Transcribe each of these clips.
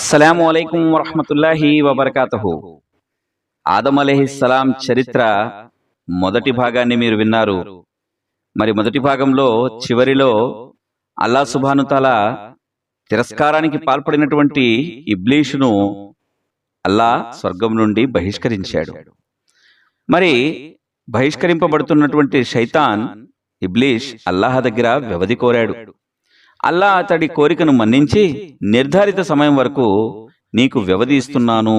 అస్సలం అలైకుం వరహమతుల్లాహి వబర్కాతహు. ఆదం అలహిస్సలాం చరిత్ర మొదటి భాగాన్ని మీరు విన్నారు. మరి మొదటి భాగంలో చివరిలో అల్లా సుభానుతాల తిరస్కారానికి పాల్పడినటువంటి ఇబ్లీషును అల్లా స్వర్గం నుండి బహిష్కరించాడు. మరి బహిష్కరింపబడుతున్నటువంటి శైతాన్ ఇబ్లీష్ అల్లాహ్ దగ్గర వ్యవధి కోరాడు. అల్లా అతడి కోరికను మన్నించి నిర్ధారిత సమయం వరకు నీకు వ్యవధి ఇస్తున్నాను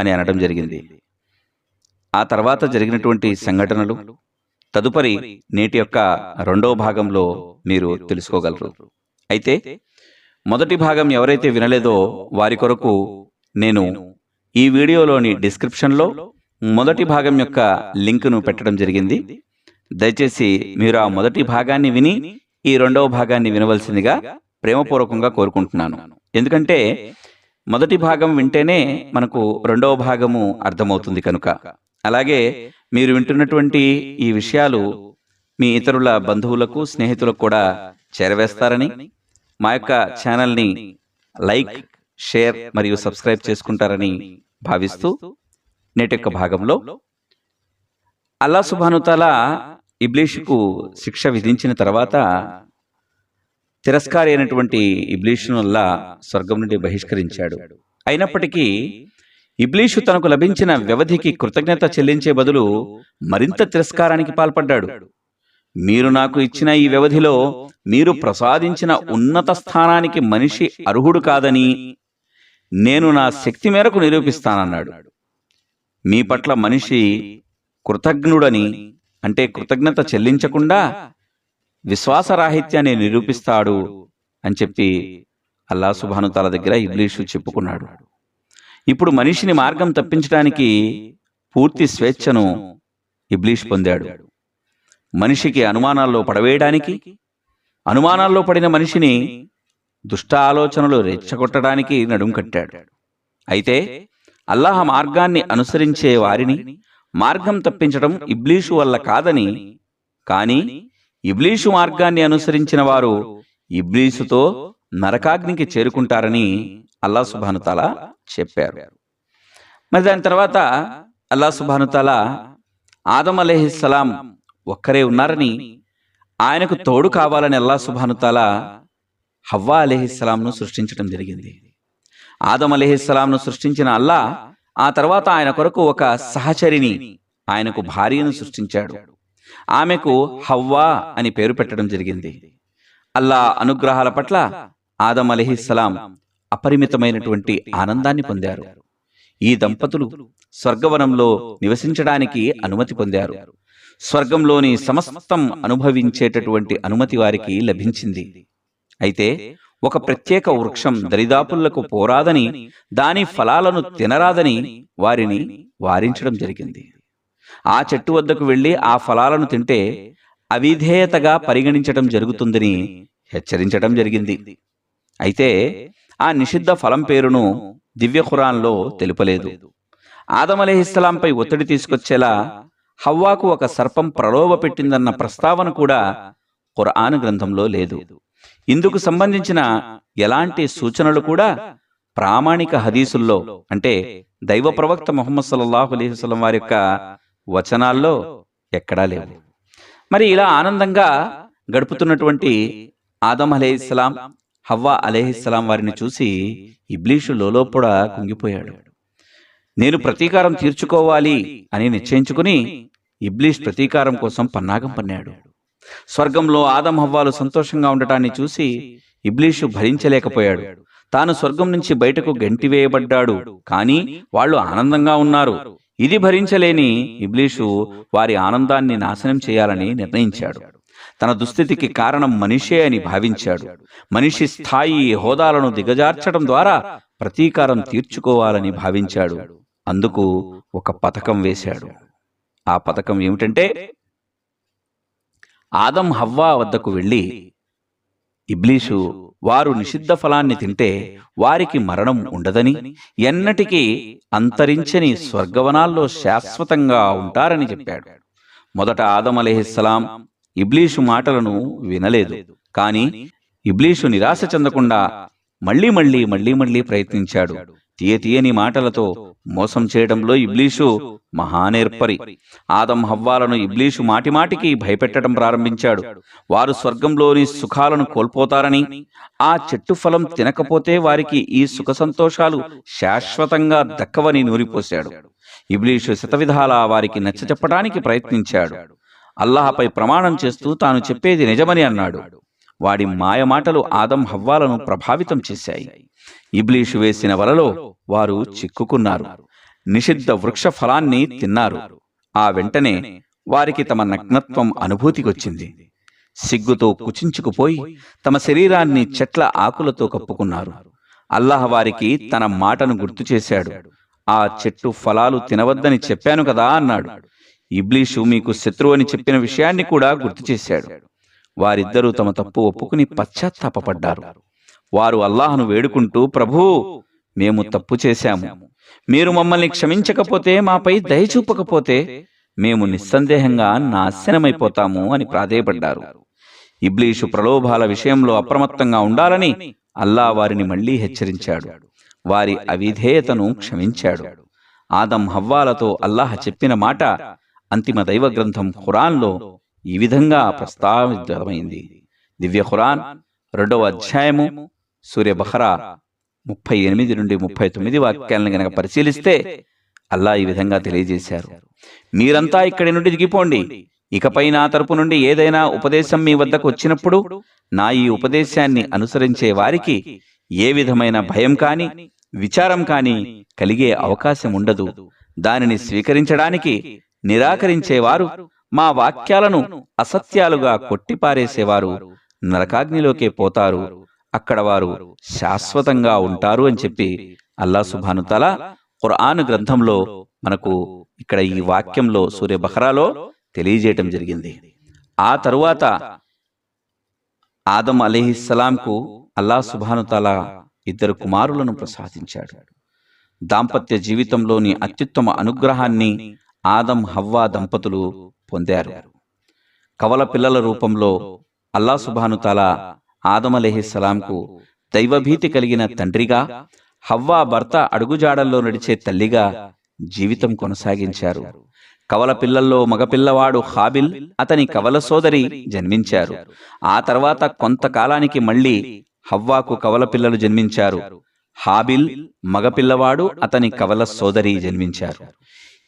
అని అనడం జరిగింది. ఆ తర్వాత జరిగినటువంటి సంఘటనలు తదుపరి నేటి యొక్క రెండవ భాగంలో మీరు తెలుసుకోగలరు. అయితే మొదటి భాగం ఎవరైతే వినలేదో వారి కొరకు నేను ఈ వీడియోలోని డిస్క్రిప్షన్లో మొదటి భాగం యొక్క లింకును పెట్టడం జరిగింది. దయచేసి మీరు ఆ మొదటి భాగాన్ని విని ఈ రెండవ భాగాన్ని వినవలసిందిగా ప్రేమపూర్వకంగా కోరుకుంటున్నాను. ఎందుకంటే మొదటి భాగం వింటేనే మనకు రెండవ భాగము అర్థమవుతుంది కనుక. అలాగే మీరు వింటున్నటువంటి ఈ విషయాలు మీ ఇతరుల బంధువులకు స్నేహితులకు కూడా చేరవేస్తారని మా యొక్క ఛానల్ని లైక్ షేర్ మరియు సబ్స్క్రైబ్ చేసుకుంటారని భావిస్తూ నేటి యొక్క భాగంలో అల్లా సుభానుతాల ఇబ్లీషుకు శిక్ష విధించిన తర్వాత తిరస్కారి అయినటువంటి ఇబ్లీషును అల్లా స్వర్గం నుండి బహిష్కరించాడు. అయినప్పటికీ ఇబ్లీషు తనకు లభించిన వ్యవధికి కృతజ్ఞత చెల్లించే బదులు మరింత తిరస్కారానికి పాల్పడ్డాడు. మీరు నాకు ఇచ్చిన ఈ వ్యవధిలో మీరు ప్రసాదించిన ఉన్నత స్థానానికి మనిషి అర్హుడు కాదని నేను నా శక్తి మేరకు నిరూపిస్తానన్నాడు. మీ పట్ల మనిషి కృతజ్ఞుడని అంటే కృతజ్ఞత చెల్లించకుండా విశ్వాసరాహిత్యాన్ని నిరూపిస్తాడు అని చెప్పి అల్లా సుభాను తల దగ్గర ఇబ్లీషు చెప్పుకున్నాడు. ఇప్పుడు మనిషిని మార్గం తప్పించడానికి పూర్తి స్వేచ్ఛను ఇబ్లీష్ పొందాడు. మనిషికి అనుమానాల్లో పడవేయడానికి అనుమానాల్లో పడిన మనిషిని దుష్ట ఆలోచనలు రెచ్చగొట్టడానికి నడుం కట్టాడు. అయితే అల్లాహ మార్గాన్ని అనుసరించే వారిని మార్గం తప్పించడం ఇబ్లీషు వల్ల కాదని కానీ ఇబ్లీషు మార్గాన్ని అనుసరించిన వారు ఇబ్లీసుతో నరకాగ్నికి చేరుకుంటారని అల్లా సుభానుతాల చెప్పారు. మరి దాని తర్వాత అల్లా సుభానుతాల ఆదం అలహిస్సలాం ఒక్కరే ఉన్నారని ఆయనకు తోడు కావాలని అల్లా సుభానుతాల హవ్వా అలహిస్సలాంను సృష్టించడం జరిగింది. ఆదం అలహిస్సలాంను సృష్టించిన అల్లా ఆ తర్వాత ఆయన కొరకు ఒక సహచరిని ఆయనకు భార్యను సృష్టించాడు. ఆమెకు హవ్వా అని పేరు పెట్టడం జరిగింది. అల్లా అనుగ్రహాల పట్ల ఆదం అలెహిస్సలాం అపరిమితమైనటువంటి ఆనందాన్ని పొందారు. ఈ దంపతులు స్వర్గవనంలో నివసించడానికి అనుమతి పొందారు. స్వర్గంలోని సమస్తం అనుభవించేటటువంటి అనుమతి వారికి లభించింది. అయితే ఒక ప్రత్యేక వృక్షం దరిదాపులకు పోరాదని దాని ఫలాలను తినరాదని వారిని వారించడం జరిగింది. ఆ చెట్టు వద్దకు వెళ్ళి ఆ ఫలాలను తింటే అవిధేయతగా పరిగణించడం జరుగుతుందని హెచ్చరించడం జరిగింది. అయితే ఆ నిషిద్ధ ఫలం పేరును దివ్య ఖురాన్లో తెలుపలేదు. ఆదం ఒత్తిడి తీసుకొచ్చేలా హవ్వాకు ఒక సర్పం ప్రలోభ పెట్టిందన్న ప్రస్తావన కూడా ఖురాన్ గ్రంథంలో లేదు. ఇందుకు సంబంధించిన ఎలాంటి సూచనలు కూడా ప్రామాణిక హదీసుల్లో అంటే దైవ ప్రవక్త ముహమ్మద్ సల్లాహు అలీహుస్లం వారి యొక్క వచనాల్లో ఎక్కడా లేవు. మరి ఇలా ఆనందంగా గడుపుతున్నటువంటి ఆదం అలేహిస్సలాం హవ్వా అలేహిస్సలాం వారిని చూసి ఇబ్లీషు లోలోపడ కుంగిపోయాడు. నేను ప్రతీకారం తీర్చుకోవాలి అని నిశ్చయించుకుని ఇబ్లీష్ ప్రతీకారం కోసం పన్నాగం పన్నాడు. స్వర్గంలో ఆదం హవ్వాలు సంతోషంగా ఉండటాన్ని చూసి ఇబ్లీషు భరించలేకపోయాడు. తాను స్వర్గం నుంచి బయటకు గంటివేయబడ్డాడు కానీ వాళ్ళు ఆనందంగా ఉన్నారు. ఇది భరించలేని ఇబ్లీషు వారి ఆనందాన్ని నాశనం చేయాలని నిర్ణయించాడు. తన దుస్థితికి కారణం మనిషే అని భావించాడు. మనిషి స్థాయి హోదాలను దిగజార్చడం ద్వారా ప్రతీకారం తీర్చుకోవాలని భావించాడు. అందుకు ఒక పథకం వేశాడు. ఆ పథకం ఏమిటంటే ఆదం హవ్వా వద్దకు వెళ్ళి ఇబ్లీషు వారు నిషిద్ధ ఫలాన్ని తింటే వారికి మరణం ఉండదని ఎన్నటికీ అంతరించని స్వర్గవనాల్లో శాశ్వతంగా ఉంటారని చెప్పాడు. మొదట ఆదం అలెహిస్సలాం ఇబ్లీషు మాటలను వినలేదు. కాని ఇబ్లీషు నిరాశ చెందకుండా మళ్ళీ మళ్ళీ మళ్ళీ మళ్ళీ ప్రయత్నించాడు. తీయ తీయని మాటలతో మోసం చేయడంలో ఇబ్లీషు మహానేర్పరి. ఆదం హవ్వాలను ఇబ్లీషు మాటిమాటికి భయపెట్టడం ప్రారంభించాడు. వారు స్వర్గంలోని సుఖాలను కోల్పోతారని ఆ చెట్టు ఫలం తినకపోతే వారికి ఈ సుఖ సంతోషాలు శాశ్వతంగా దక్కవని నూరిపోశాడు. ఇబ్లీషు శతవిధాలా వారికి నచ్చచెప్పడానికి ప్రయత్నించాడు. అల్లాహపై ప్రమాణం చేస్తూ తాను చెప్పేది నిజమని అన్నాడు. వాడి మాయమాటలు ఆదం హవ్వాలను ప్రభావితం చేశాయి. ఇబ్లీషు వేసిన వలలో వారు చిక్కుకున్నారు. నిషిద్ధ వృక్ష ఫలాన్ని తిన్నారు. ఆ వెంటనే వారికి తమ నగ్నత్వం అనుభూతికొచ్చింది. సిగ్గుతో కుచించుకుపోయి తమ శరీరాన్ని చెట్ల ఆకులతో కప్పుకున్నారు. అల్లాహ్ వారికి తన మాటను గుర్తు చేశాడు. ఆ చెట్టు ఫలాలు తినవద్దని చెప్పాను కదా అన్నాడు. ఇబ్లీషు మీకు శత్రువు అని చెప్పిన విషయాన్ని కూడా గుర్తు చేశాడు. వారిద్దరూ తమ తప్పు ఒప్పుకుని పశ్చాత్తాపపడ్డారు వారు అల్లాహను వేడుకుంటూ ప్రభూ మేము తప్పు చేశాము. మీరు మమ్మల్ని క్షమించకపోతే మాపై దయ చూపకపోతే మేము నిస్సందేహంగా నాశనమైపోతాము అని ప్రాధేయపడ్డారు. ఇబ్లీషు ప్రలోభాల విషయంలో అప్రమత్తంగా ఉండాలని అల్లా వారిని మళ్ళీ హెచ్చరించాడు. వారి అవిధేయతను క్షమించాడు. ఆదం హవ్వాలతో అల్లాహ్ చెప్పిన మాట అంతిమ దైవ గ్రంథం ఖురాన్లో ఈ విధంగా ప్రస్తావితమైంది దివ్య ఖురాన్ రెండవ అధ్యాయము సూర్య బహరా ముప్పై ఎనిమిది నుండి ముప్పై తొమ్మిది వాక్యాలను గనక పరిశీలిస్తే అల్లా ఈ విధంగా తెలియజేశారు. మీరంతా ఇక్కడి నుండి దిగిపోండి. ఇకపై నా తరపు నుండి ఏదైనా ఉపదేశం మీ వద్దకు వచ్చినప్పుడు నా ఈ ఉపదేశాన్ని అనుసరించే వారికి ఏ విధమైన భయం కానీ విచారం కానీ కలిగే అవకాశం ఉండదు. దానిని స్వీకరించడానికి నిరాకరించేవారు మా వాక్యాలను అసత్యాలుగా కొట్టిపారేసేవారు నరకాగ్నిలోకే పోతారు. అక్కడ వారు శాశ్వతంగా ఉంటారు అని చెప్పి అల్లా సుభానుతల ఖురాన్ గ్రంథంలో మనకు ఇక్కడ ఈ వాక్యంలో సూర్య బహరాలో తెలియజేయటం జరిగింది. ఆ తరువాత ఆదం అలీహిస్సలాంకు అల్లా సుభానుతల ఇద్దరు కుమారులను ప్రసాదించాడు. దాంపత్య జీవితంలోని అత్యుత్తమ అనుగ్రహాన్ని ఆదం హవ్వా దంపతులు పొందారు. కవల పిల్లల రూపంలో అల్లా సుభానుతాల ఆదమలేహిస్సలాంకు దైవభీతి కలిగిన తండ్రిగా హవ్వా భర్త అడుగుజాడల్లో నడిచే తల్లిగా జీవితం కొనసాగించారు. కవల పిల్లల్లో మగపిల్లవాడు హాబిల్ అతని కవల సోదరి జన్మించారు. ఆ తర్వాత కొంతకాలానికి మళ్ళీ హవ్వాకు కవల పిల్లలు జన్మించారు. హాబిల్ మగపిల్లవాడు అతని కవల సోదరి జన్మించారు.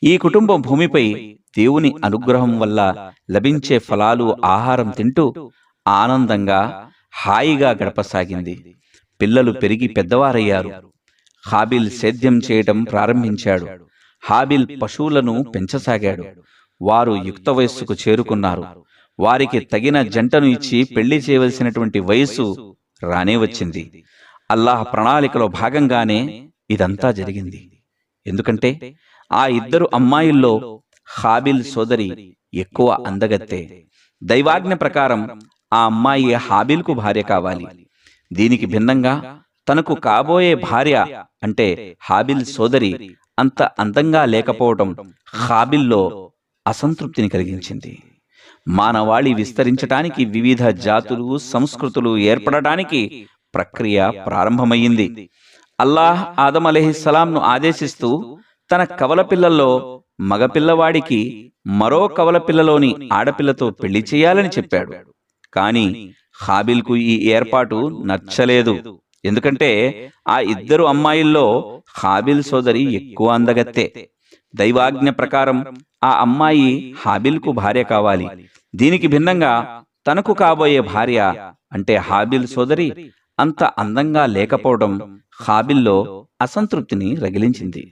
ఈ కుటుంబం భూమిపై దేవుని అనుగ్రహం వల్ల లభించే ఫలాలు ఆహారం తింటూ ఆనందంగా హాయిగా గడపసాగింది. పిల్లలు పెరిగి పెద్దవారయ్యారు. హాబిల్ సేద్యం చేయటం ప్రారంభించాడు. హాబిల్ పశువులను పెంచసాగాడు. వారు యుక్త వయస్సుకు చేరుకున్నారు. వారికి తగిన జంటను ఇచ్చి పెళ్ళి చేయవలసినటువంటి వయస్సు రానే వచ్చింది. అల్లాహ్ ప్రణాళికలో భాగంగానే ఇదంతా జరిగింది. ఎందుకంటే ఆ ఇద్దరు అమ్మాయిల్లో హాబిల్ సోదరి ఎక్కువ అందగత్తే. దైవాజ్ఞ ప్రకారం ఆ అమ్మాయి హాబిల్కు భార్య కావాలి. దీనికి భిన్నంగా తనకు కాబోయే భార్య అంటే హాబిల్ సోదరి అంత అందంగా లేకపోవటం హాబిల్లో అసంతృప్తిని కలిగించింది. మానవాళి విస్తరించటానికి వివిధ జాతులు సంస్కృతులు ఏర్పడటానికి ప్రక్రియ ప్రారంభమయ్యింది. అల్లాహ్ ఆదం అలహిస్సలాంను ఆదేశిస్తూ తన కవల పిల్లల్లో మగపిల్లవాడికి మరో కవల పిల్లలోని ఆడపిల్లతో పెళ్ళి చేయాలని చెప్పాడు. కాని హాబిల్కు ఈ ఏర్పాటు నచ్చలేదు. ఎందుకంటే ఆ ఇద్దరు అమ్మాయిల్లో హాబిల్ సోదరి ఎక్కువ అందగత్తే. దైవాజ్ఞ ప్రకారం ఆ అమ్మాయి హాబిల్కు భార్య కావాలి. దీనికి భిన్నంగా తనకు కాబోయే భార్య అంటే హాబిల్ సోదరి అంత అందంగా లేకపోవడం హాబిల్లో అసంతృప్తిని రగిలించింది.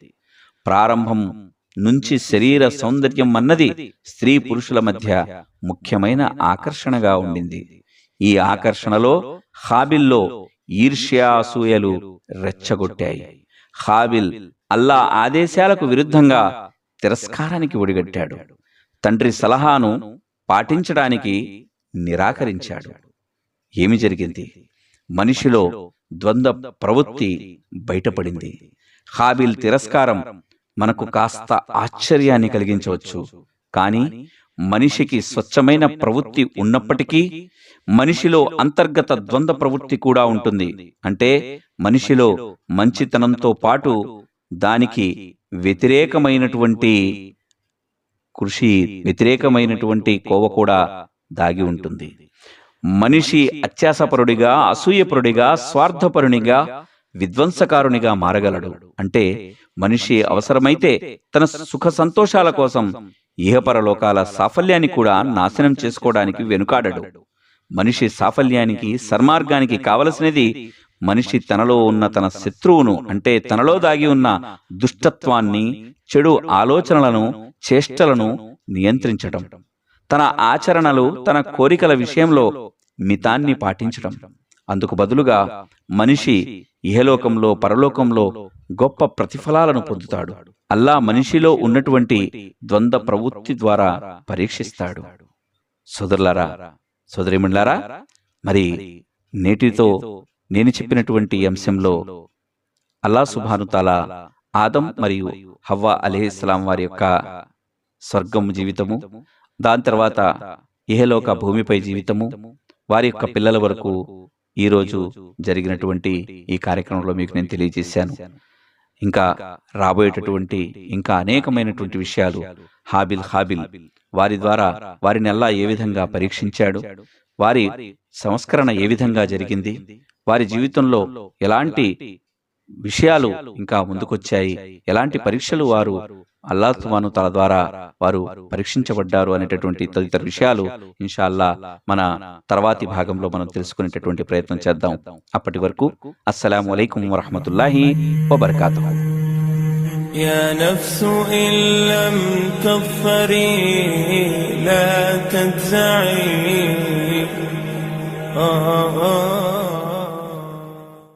ప్రారంభం నుంచి శరీర సౌందర్యం అన్నది స్త్రీ పురుషుల మధ్య ముఖ్యమైన ఆకర్షణగా ఉండింది. ఈ ఆకర్షణలో హాబిల్లో ఈర్ష్యాసూయలు రెచ్చగొట్టాయి. హాబిల్ అల్లా ఆదేశాలకు విరుద్ధంగా తిరస్కారానికి ఒడిగట్టాడు. తండ్రి సలహాను పాటించడానికి నిరాకరించాడు. ఏమి జరిగింది? మనిషిలో ద్వంద్వ ప్రవృత్తి బయటపడింది. హాబిల్ తిరస్కారం మనకు కాస్త ఆశ్చర్యాన్ని కలిగించవచ్చు. కానీ మనిషికి స్వచ్ఛమైన ప్రవృత్తి ఉన్నప్పటికీ మనిషిలో అంతర్గత ద్వంద్వ ప్రవృత్తి కూడా ఉంటుంది. అంటే మనిషిలో మంచితనంతో పాటు దానికి వ్యతిరేకమైనటువంటి కృషి వ్యతిరేకమైనటువంటి కోవ కూడా దాగి ఉంటుంది. మనిషి అత్యాసపరుడిగా అసూయపరుడిగా స్వార్థపరునిగా విధ్వంసకారునిగా మారగలడు. అంటే మనిషి అవసరమైతే తన సుఖ సంతోషాల కోసం ఇహపరలోకాల సాఫల్యాన్ని కూడా నాశనం చేసుకోవడానికి వెనుకాడడు. మనిషి సాఫల్యానికి సన్మార్గానికి కావలసినది మనిషి తనలో ఉన్న తన శత్రువును అంటే తనలో దాగి ఉన్న దుష్టత్వాన్ని చెడు ఆలోచనలను చేష్టలను నియంత్రించటం తన ఆచరణలు తన కోరికల విషయంలో మితాన్ని పాటించడం. అందుకు బదులుగా మనిషి ఇహలోకంలో పరలోకంలో గొప్ప ప్రతిఫలాలను పొందుతాడు. అల్లా మనిషిలో ఉన్నటువంటి ద్వంద్వ ప్రవృత్తి ద్వారా పరీక్షిస్తాడు. సోదరులారా సోదరిమణులారా మరి నేటితో నేను చెప్పినటువంటి అంశంలో అల్లా సుభానుతాల ఆదం మరియు హవ్వ అలీస్లాం వారి యొక్క స్వర్గం జీవితము దాని తర్వాత ఇహలోక భూమిపై జీవితము వారి యొక్క పిల్లల వరకు ఈరోజు జరిగినటువంటి ఈ కార్యక్రమంలో మీకు నేను తెలియజేశాను. ఇంకా రాబోయేటటువంటి ఇంకా అనేకమైనటువంటి విషయాలు హాబిల్ హాబిల్ వారి ద్వారా వారిని అల్లా ఏ విధంగా పరీక్షించాడు? వారి సంస్కరణ ఏ విధంగా జరిగింది? వారి జీవితంలో ఎలాంటి విషయాలు ఇంకా ముందుకొచ్చాయి? ఎలాంటి పరీక్షలు వారు అల్లా తుమాను తల ద్వారా వారు పరీక్షించబడ్డారు అనేటటువంటి తదితర విషయాలు ఇన్షాల్లా మన తర్వాతి భాగంలో మనం తెలుసుకునేటటువంటి ప్రయత్నం చేద్దాం అప్పటి వరకు అస్సలం అయికం వరహమతుల్లాహి వబర్కాతు يا نفس إن لم تظفري لا تجزعي آه آه